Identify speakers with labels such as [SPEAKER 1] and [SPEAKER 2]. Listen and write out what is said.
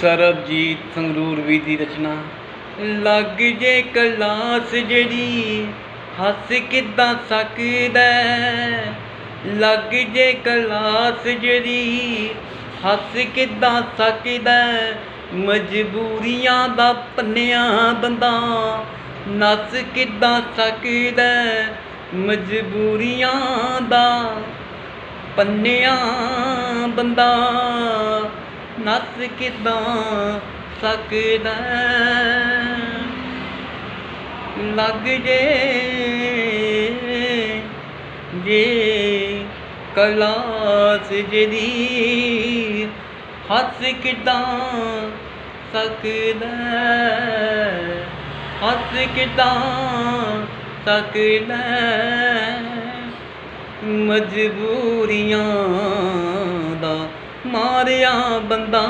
[SPEAKER 1] ਸਰਬਜੀਤ ਸੰਗਰੂਰ ਵੀ ਦੀ ਰਚਨਾ। ਲੱਗ ਜੇ ਕਲਾਸ ਜਿਹੜੀ, ਹੱਸ ਕਿੱਦਾਂ ਸਕਦਾ ਲੱਗ ਜੇ ਕਲਾਸ ਜਿਹੜੀ, ਹੱਸ ਕਿੱਦਾਂ ਸਕਦਾ ਮਜਬੂਰੀਆਂ ਦਾ ਪੰਨਿਆ ਬੰਦਾ, ਨੱਸ ਕਿੱਦਾਂ ਸਕਦਾ ਮਜਬੂਰੀਆਂ ਦਾ ਪੰਨਿਆ ਬੰਦਾ। ਨੱਸ ਕਿੱਦਾਂ ਸਕਦਾ? ਲੱਗ ਜੇ ਜੇ ਕਲਾਸ ਜਦੀ ਹੱਸ ਕਿੱਦਾਂ ਸਕਦਾ? ਹੱਸ ਕਿੱਦਾਂ ਸਕਦਾ? ਮਜਬੂਰੀਆਂ ਮਾਰਿਆ ਬੰਦਾ।